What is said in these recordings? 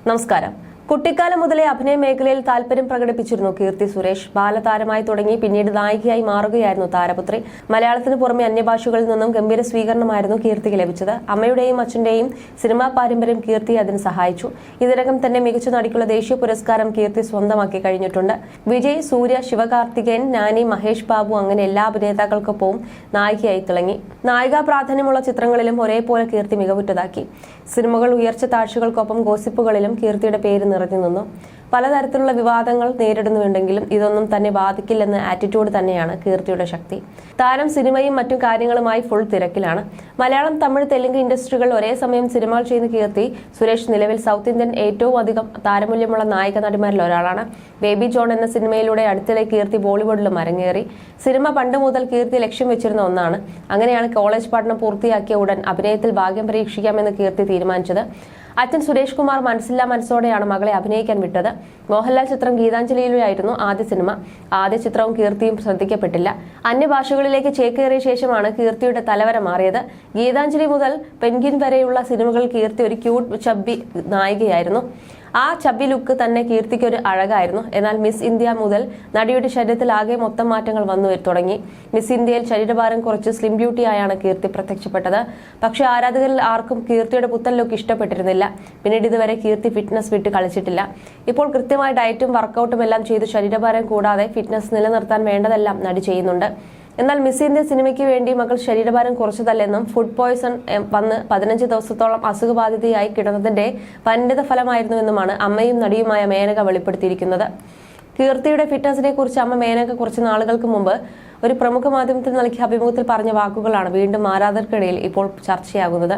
നമസ്കാരം കുട്ടിക്കാലം മുതലേ അഭിനയ മേഖലയിൽ താല്പര്യം പ്രകടിപ്പിച്ചിരുന്നു കീർത്തി സുരേഷ്. ബാലതാരമായി തുടങ്ങി പിന്നീട് നായികയായി മാറുകയായിരുന്നു താരപുത്രി. മലയാളത്തിന് പുറമെ അന്യഭാഷകളിൽ നിന്നും ഗംഭീര സ്വീകരണമായിരുന്നു കീർത്തിക്ക് ലഭിച്ചത്. അമ്മയുടെയും അച്ഛന്റെയും സിനിമാ പാരമ്പര്യം കീർത്തി അതിന് സഹായിച്ചു. ഇതിനകം തന്നെ മികച്ച നടിക്കുള്ള ദേശീയ പുരസ്കാരം കീർത്തി സ്വന്തമാക്കി കഴിഞ്ഞിട്ടുണ്ട്. വിജയ് സൂര്യ ശിവകാർത്തികേയൻ നാനി മഹേഷ് ബാബു അങ്ങനെ എല്ലാ അഭിനേതാക്കൾക്കൊപ്പവും നായികയായി തിളങ്ങി. നായികാ പ്രാധാന്യമുള്ള ചിത്രങ്ങളിലും ഒരേപോലെ കീർത്തി മികവുറ്റതാക്കി. സിനിമകൾ ഉയർച്ച താഴ്ചകൾക്കൊപ്പം ഗോസിപ്പുകളിലും കീർത്തിയുടെ പേര് നിറഞ്ഞു നിന്നു. പലതരത്തിലുള്ള വിവാദങ്ങൾ നേരിടുന്നുണ്ടെങ്കിലും ഇതൊന്നും തന്നെ ബാധിക്കില്ലെന്ന ആറ്റിറ്റ്യൂഡ് തന്നെയാണ് കീർത്തിയുടെ ശക്തി. താരം സിനിമയും മറ്റു കാര്യങ്ങളുമായി ഫുൾ തിരക്കിലാണ്. മലയാളം തമിഴ് തെലുങ്ക് ഇൻഡസ്ട്രികൾ ഒരേ സമയം സിനിമകൾ ചെയ്യുന്ന കീർത്തി സുരേഷ് നിലവിൽ സൗത്ത് ഇന്ത്യൻ ഏറ്റവും അധികം താരമൂല്യമുള്ള നായിക നടിമാരിൽ ഒരാളാണ്. ബേബി ജോൺ എന്ന സിനിമയിലൂടെ അടുത്തിടെ കീർത്തി ബോളിവുഡിലും അരങ്ങേറി സിനിമ പണ്ട് മുതൽ കീർത്തി ലക്ഷ്യം വെച്ചിരുന്ന ഒന്നാണ്. അങ്ങനെയാണ് കോളേജ് പഠനം പൂർത്തിയാക്കിയ ഉടൻ അഭിനയത്തിൽ ഭാഗ്യം പരീക്ഷിക്കാമെന്ന് കീർത്തി തീരുമാനിച്ചത്. അച്ഛൻ സുരേഷ് കുമാർ മനസ്സില്ലാ മനസ്സോടെയാണ് മകളെ അഭിനയിക്കാൻ വിട്ടത്. മോഹൻലാൽ ചിത്രം ഗീതാഞ്ജലിയിലായിരുന്നു ആദ്യ സിനിമ. ആദ്യ ചിത്രവും കീർത്തിയും ശ്രദ്ധിക്കപ്പെട്ടില്ല. അന്യഭാഷകളിലേക്ക് ചേക്കേറിയ ശേഷമാണ് കീർത്തിയുടെ തലവര മാറിയത്. ഗീതാഞ്ജലി മുതൽ പെൻഗിൻ വരെയുള്ള സിനിമകൾ കീർത്തി ഒരു ക്യൂട്ട് ചബ്ബി നായികയായിരുന്നു. ആ ചബി ലുക്ക് തന്നെ കീർത്തിക്ക് ഒരു അഴകായിരുന്നു. എന്നാൽ മിസ് ഇന്ത്യ മുതൽ നടിയുടെ ശരീരത്തിൽ ആകെ മൊത്തം മാറ്റങ്ങൾ വന്നു തുടങ്ങി. മിസ് ഇന്ത്യയിൽ ശരീരഭാരം കുറച്ച് സ്ലിം ബ്യൂട്ടിയായാണ് കീർത്തി പ്രത്യക്ഷപ്പെട്ടത്. പക്ഷേ ആരാധകരിൽ ആർക്കും കീർത്തിയുടെ പുത്തൻ ലുക്ക് ഇഷ്ടപ്പെട്ടിരുന്നില്ല. പിന്നീട് ഇതുവരെ കീർത്തി ഫിറ്റ്നസ് വിട്ട് കളിച്ചിട്ടില്ല. ഇപ്പോൾ കൃത്യമായ ഡയറ്റും വർക്കൗട്ടും എല്ലാം ചെയ്ത് ശരീരഭാരം കൂടാതെ ഫിറ്റ്നസ് നിലനിർത്താൻ വേണ്ടതെല്ലാം നടി ചെയ്യുന്നുണ്ട്. എന്നാൽ മിസ് ഇന്ത്യ സിനിമയ്ക്ക് വേണ്ടി മകൾ ശരീരഭാരം കുറച്ചതല്ലെന്നും ഫുഡ് പോയ്സൺ വന്ന് പതിനഞ്ച് ദിവസത്തോളം അസുഖബാധിതയായി കിടന്നതിന്റെ പരിണിത ഫലമായിരുന്നുവെന്നുമാണ് അമ്മയും നടിയുമായ മേനക വെളിപ്പെടുത്തിയിരിക്കുന്നത്. കീർത്തിയുടെ ഫിറ്റ്നസിനെ കുറിച്ച് അമ്മ മേനക കുറച്ച് നാളുകൾക്ക് മുമ്പ് ഒരു പ്രമുഖ മാധ്യമത്തിൽ നൽകിയ അഭിമുഖത്തിൽ പറഞ്ഞ വാക്കുകളാണ് വീണ്ടും ആരാധകർക്കിടയിൽ ഇപ്പോൾ ചർച്ചയാകുന്നത്.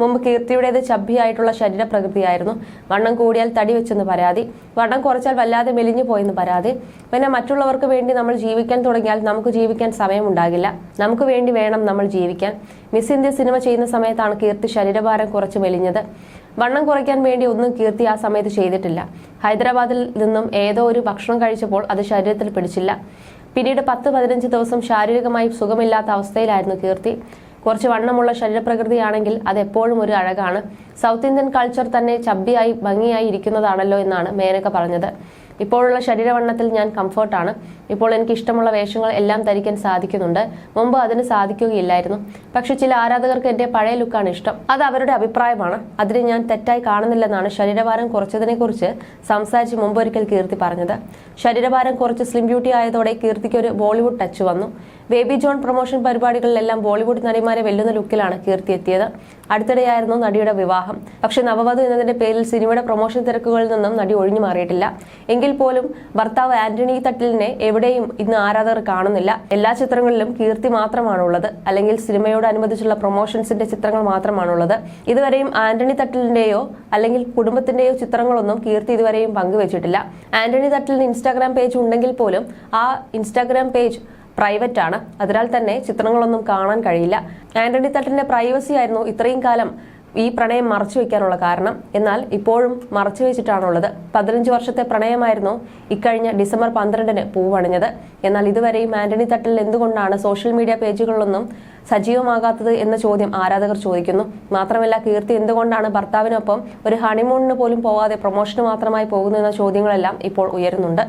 മുമ്പ് കീർത്തിയുടേത് ചബ്ബിയായിട്ടുള്ള ശരീരപ്രകൃതിയായിരുന്നു. വണ്ണം കൂടിയാൽ തടി വെച്ചെന്ന് പരാതി. വണ്ണം കുറച്ചാൽ വല്ലാതെ മെലിഞ്ഞു പോയെന്ന് പരാതി. പിന്നെ മറ്റുള്ളവർക്ക് വേണ്ടി നമ്മൾ ജീവിക്കാൻ തുടങ്ങിയാൽ നമുക്ക് ജീവിക്കാൻ സമയമുണ്ടാകില്ല. നമുക്ക് വേണ്ടി വേണം നമ്മൾ ജീവിക്കാൻ. മിസ് ഇന്ത്യ സിനിമ ചെയ്യുന്ന സമയത്താണ് കീർത്തി ശരീരഭാരം കുറച്ച് മെലിഞ്ഞത്. വണ്ണം കുറയ്ക്കാൻ വേണ്ടി ഒന്നും കീർത്തി ആ സമയത്ത് ചെയ്തിട്ടില്ല. ഹൈദരാബാദിൽ നിന്നും ഏതോ ഒരു ഭക്ഷണം കഴിച്ചപ്പോൾ അത് ശരീരത്തിൽ പിടിച്ചില്ല. പിന്നീട് പത്ത് പതിനഞ്ച് ദിവസം ശാരീരികമായി സുഖമില്ലാത്ത അവസ്ഥയിലായിരുന്നു കീർത്തി. കുറച്ച് വണ്ണമുള്ള ശരീരപ്രകൃതിയാണെങ്കിൽ അത് എപ്പോഴും ഒരു അഴകാണ്. സൗത്ത് ഇന്ത്യൻ കൾച്ചർ തന്നെ ചബ്ബിയായി ഭംഗിയായി ഇരിക്കുന്നതാണല്ലോ എന്നാണ് മേനക പറഞ്ഞത്. ഇപ്പോഴുള്ള ശരീരവണ്ണത്തിൽ ഞാൻ കംഫർട്ടാണ്. ഇപ്പോൾ എനിക്ക് ഇഷ്ടമുള്ള വേഷങ്ങൾ എല്ലാം ധരിക്കാൻ സാധിക്കുന്നുണ്ട്. മുമ്പ് അതിന് സാധിക്കുകയില്ലായിരുന്നു. പക്ഷെ ചില ആരാധകർക്ക് എന്റെ പഴയ ലുക്കാണ് ഇഷ്ടം. അത് അവരുടെ അഭിപ്രായമാണ്. അതിനെ ഞാൻ തെറ്റായി കാണുന്നില്ലെന്നാണ് ശരീരഭാരം കുറച്ചതിനെക്കുറിച്ച് സംസാരിച്ച് മുമ്പൊരിക്കൽ കീർത്തി പറഞ്ഞത്. ശരീരഭാരം കുറച്ച് സ്ലിം ബ്യൂട്ടി ആയതോടെ കീർത്തിക്ക് ഒരു ബോളിവുഡ് ടച്ച് വന്നു. ബേബി ജോൺ പ്രൊമോഷൻ പരിപാടികളിലെല്ലാം ബോളിവുഡ് നടിമാരെ വെല്ലുന്ന ലുക്കിലാണ് കീർത്തി എത്തിയത്. അടുത്തിടെയായിരുന്നു നടിയുടെ വിവാഹം. പക്ഷെ നവവധു എന്നതിന്റെ പേരിൽ സിനിമയുടെ പ്രൊമോഷൻ തിരക്കുകളിൽ നിന്നും നടി ഒഴിഞ്ഞു മാറിയിട്ടില്ല. എങ്കിൽ പോലും ഭർത്താവ് ആന്റണി തട്ടിലിനെ എവിടെയും ഇന്ന് ആരാധകർ കാണുന്നില്ല. എല്ലാ ചിത്രങ്ങളിലും കീർത്തി മാത്രമാണുള്ളത്. അല്ലെങ്കിൽ സിനിമയോട് അനുബന്ധിച്ചുള്ള പ്രൊമോഷൻസിന്റെ ചിത്രങ്ങൾ മാത്രമാണുള്ളത്. ഇതുവരെയും ആന്റണി തട്ടിലിന്റെയോ അല്ലെങ്കിൽ കുടുംബത്തിന്റെയോ ചിത്രങ്ങളൊന്നും കീർത്തി ഇതുവരെയും പങ്കുവച്ചിട്ടില്ല. ആന്റണി തട്ടിലിന് ഇൻസ്റ്റാഗ്രാം പേജ് ഉണ്ടെങ്കിൽ പോലും ആ ഇൻസ്റ്റാഗ്രാം പേജ് പ്രൈവറ്റ് ആണ്. അതിനാൽ തന്നെ ചിത്രങ്ങളൊന്നും കാണാൻ കഴിയില്ല. ആന്റണി തട്ടിന്റെ പ്രൈവസി ആയിരുന്നു ഇത്രയും കാലം ഈ പ്രണയം മറച്ചു വയ്ക്കാനുള്ള കാരണം. എന്നാൽ ഇപ്പോഴും മറച്ചു വെച്ചിട്ടാണുള്ളത്. പതിനഞ്ച് വർഷത്തെ പ്രണയമായിരുന്നു ഇക്കഴിഞ്ഞ ഡിസംബർ പന്ത്രണ്ടിന് പൂവണിഞ്ഞത്. എന്നാൽ ഇതുവരെയും ആന്റണി തട്ടിൽ എന്തുകൊണ്ടാണ് സോഷ്യൽ മീഡിയ പേജുകളിലൊന്നും സജീവമാകാത്തത് എന്ന ചോദ്യം ആരാധകർ ചോദിക്കുന്നു. മാത്രമല്ല കീർത്തി എന്തുകൊണ്ടാണ് ഭർത്താവിനൊപ്പം ഒരു ഹണിമൂണിന് പോലും പോവാതെ പ്രൊമോഷന് മാത്രമായി പോകുന്നു എന്ന ചോദ്യങ്ങളെല്ലാം ഇപ്പോൾ ഉയരുന്നുണ്ട്.